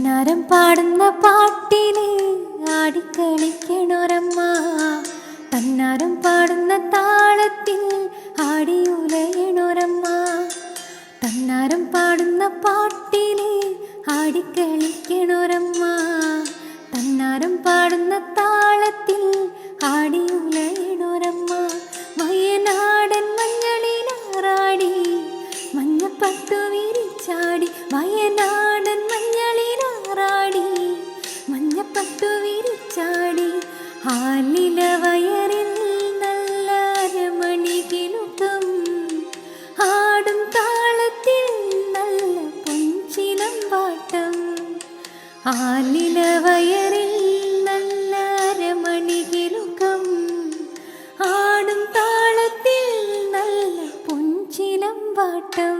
തന്നാരം പാടുന്ന പാട്ടിന് ആടിക്കളിക്കണൊരമ്മ. തന്നാരം പാടുന്ന താളത്തിൽ ആടി ആടിയുലയണൊരമ്മ. തന്നാരം പാടുന്ന പാട്ടിന് ആടിക്കളിക്കണൊരമ്മ. തന്നാരം പാടുന്ന താളത്തിൽ കല്ലിലവയറിൽ നല്ല ആടും താളത്തിൽ നല്ല പൊഞ്ചിനം പാട്ടം. ആടും നല്ല പാട്ടം.